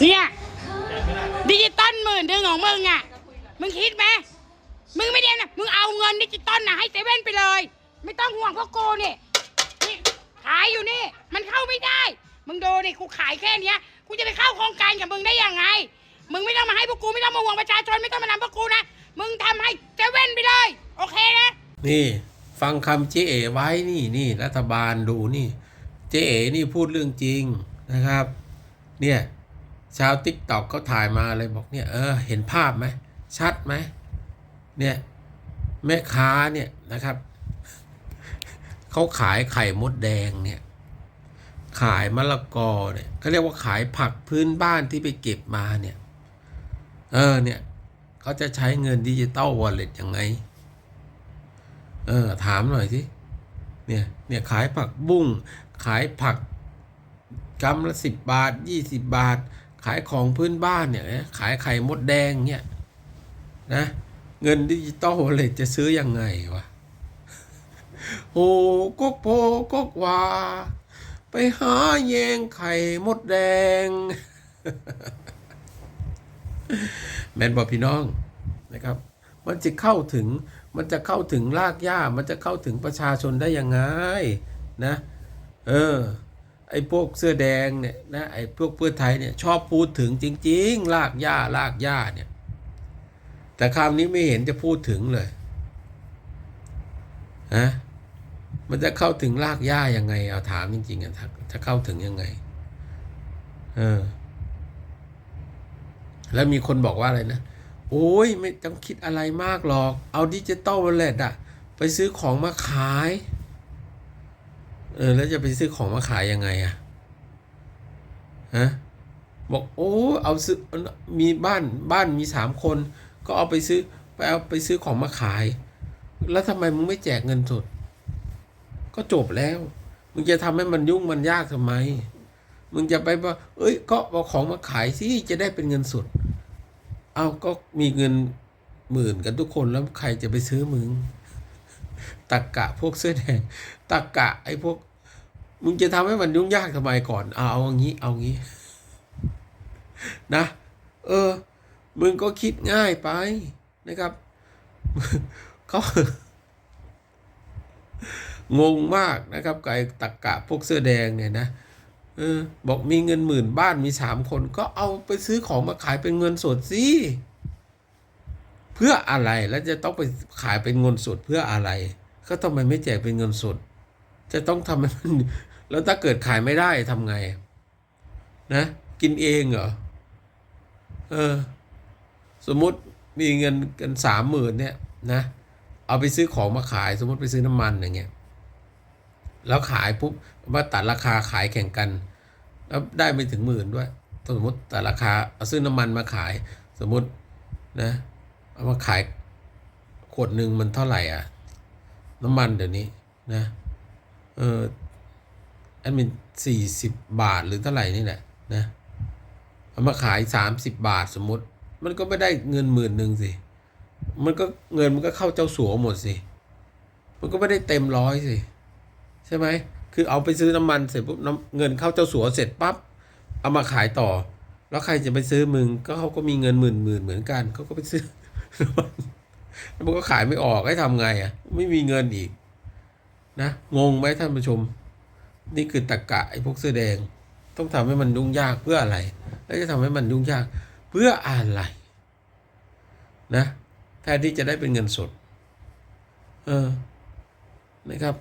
เนี่ยดิจิตอลหมื่นหนึ่งของมึงอะ มึงคิดไหมมึงไม่ได้นะมึงเอาเงินดิจิตอลนะให้เซเว่นไปเลย ไม่ต้องห่วงพวกกูนี่นี่ขายอยู่นี่ มันเข้าไม่ได้ มึงดูดิกูขายแค่เนี้ยกูจะไปเข้าโครงการกับมึงได้ยังไง มึงไม่ต้องมาให้พวกกูไม่ต้องมาห่วงประชาชนไม่ต้องมานำพวกกูนะมึงทำให้เซเว่นไปเลย โอเคนะ นี่ฟังคำเจ๊เอ๋ไว้นี่นี่รัฐบาลดูนี่ เจ๊เอ๋นี่พูดเรื่องจริงนะครับ เนี่ย ชาวติ๊กตอกเขาถ่ายมาเลยบอกเนี่ยเออเห็นภาพไหมชัดไหมเนี่ยแม่ค้าเนี่ยนะครับเขาขายไข่มดแดงเนี่ยขายมะละกอเนี่ยเขาเรียกว่าขายผักพื้นบ้านที่ไปเก็บมาเนี่ยเออเนี่ยเขาจะใช้เงินดิจิตอลวอลเล็ตยังไงเออถามหน่อยสิเนี่ยเนี่ยขายผักบุ้งขายผักกำละสิบบาทยี่สิบบาท ขายของพื้นบ้านเนี่ยขายไข่มดแดงเนี่ยนะเงินดิจิตอลวอลเล็ตจะซื้อยังไงวะโอ้ก็โพก็ว่า ไปหาแยงไข่มดแดง แมนบอกพี่น้องนะครับ มันจะเข้าถึงมันจะเข้าถึงรากหญ้า มันจะเข้าถึงประชาชนได้ยังไงนะ เออ ไอ้พวกเสื้อแดงเนี่ยนะไอ้พวกเพื่อไทยเนี่ยชอบพูดถึงจริงๆรากหญ้ารากหญ้าเนี่ย แต่คำนี้ไม่เห็นจะพูดถึงเลยฮะมันจะเข้าถึงรากหญ้ายังไง เอาถามจริงๆอะถ้าจะเข้าถึงยังไง เออ แล้วมีคนบอกว่าอะไรนะโอ้ยไม่ต้องคิดอะไรมากหรอก เอาดิจิตอลวอลเล็ตอะไปซื้อของมาขาย เออ แล้วจะไปซื้อของมาขายยังไงอะฮะบอกโอ้เอาซื้อมีบ้านบ้านมีสามคน ก็เอาไปซื้อไปเอาไปซื้อของมาขาย แล้วทำไมมึงไม่แจกเงินสดก็จบแล้ว มึงจะทำให้มันยุ่งมันยากทำไม มึงจะไปว่า เอ้ย ก็เอาของมาขายสิจะได้เป็นเงินสดเอาก็มีเงินหมื่นกันทุกคนแล้วใครจะไปซื้อมึง ตักกะพวกเสื้อแดงตักกะไอ้พวก มึงจะทำให้มันยุ่งยากทำไมก่อนเอาเอางี้ เอางี้ นะ เออ มึงก็คิดง่ายไปนะครับเขางงมากนะครับกับไอ้ตักกะพวกเสื้อแดงเนี่ยนะเออบอกมีเงินหมื่นบ้านมีสามคน ก็เอาไปซื้อของมาขายเป็นเงินสดสิ เพื่ออะไรแล้วจะต้องไปขายเป็นเงินสดเพื่ออะไร ก็ทำไมไม่แจกเป็นเงินสด จะต้องทำให้มันแล้วถ้าเกิดขายไม่ได้ทำไง นะ กินเองเหรอเออ สมมติมีเงินกันสามหมื่นเนี่ยนะ เอาไปซื้อของมาขาย สมมติไปซื้อน้ำมันอย่างเงี้ยแล้วขายปุ๊บมาตัดราคาขายแข่งกัน แล้วได้ไม่ถึงหมื่นด้วย สมมติตัดราคาเอาซื้อน้ำมันมาขาย สมมตินะ เอามาขายขวดหนึ่งมันเท่าไหร่อะ น้ำมันเดี๋ยวนี้นะ เอออันเป็นสี่สิบบาทหรือเท่าไหร่นี่แหละนะเอามาขายสามสิบบาทสมมติ มันก็ไม่ได้เงินหมื่นหนึ่งสิ มันก็เงินมันก็เข้าเจ้าสัวหมดสิ มันก็ไม่ได้เต็มร้อยสิใช่ไหมคือเอาไปซื้อน้ำมันเสร็จปุ๊บเงินเข้าเจ้าสัวเสร็จปั๊บเอามาขายต่อ แล้วใครจะไปซื้อมึงก็เขาก็มีเงินหมื่นหมื่นเหมือนกันเขาก็ไปซื้อ แล้วมันก็ขายไม่ออกให้ทำไงอะ ไม่มีเงินอีก นะงงไหมท่านผู้ชม นี่คือตะกะไอ้พวกเสื้อแดง ต้องทำให้มันยุ่งยากเพื่ออะไร แล้วจะทำให้มันยุ่งยากเพื่ออะไร นะแทนที่จะได้เป็นเงินสด เออ นะครับ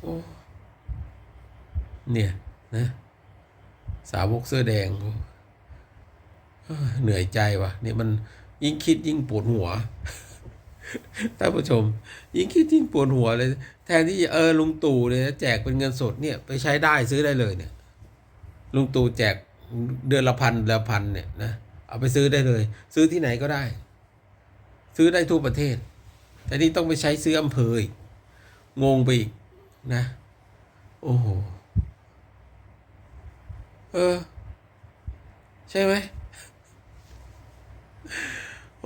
โอ้เนี่ยนะ สาวกเสื้อแดงเอ้อเหนื่อยใจว่ะเนี่ยมัน ยิ่งคิดยิ่งปวดหัวท่านผู้ชม ยิ่งคิดยิ่งปวดหัวเลย แทนที่จะเออลุงตู่เนี่ยแจกเป็นเงินสดเนี่ยไปใช้ได้ซื้อได้เลยเนี่ย ลุงตู่แจกเดือนละพันเดือนละพันเนี่ยนะเอาไปซื้อได้เลย ซื้อที่ไหนก็ได้ ซื้อได้ทั่วประเทศ แต่นี่ต้องไปใช้ซื้ออำเภออีกงงไปอีกนะ โอ้โห เออ ใช่ไหม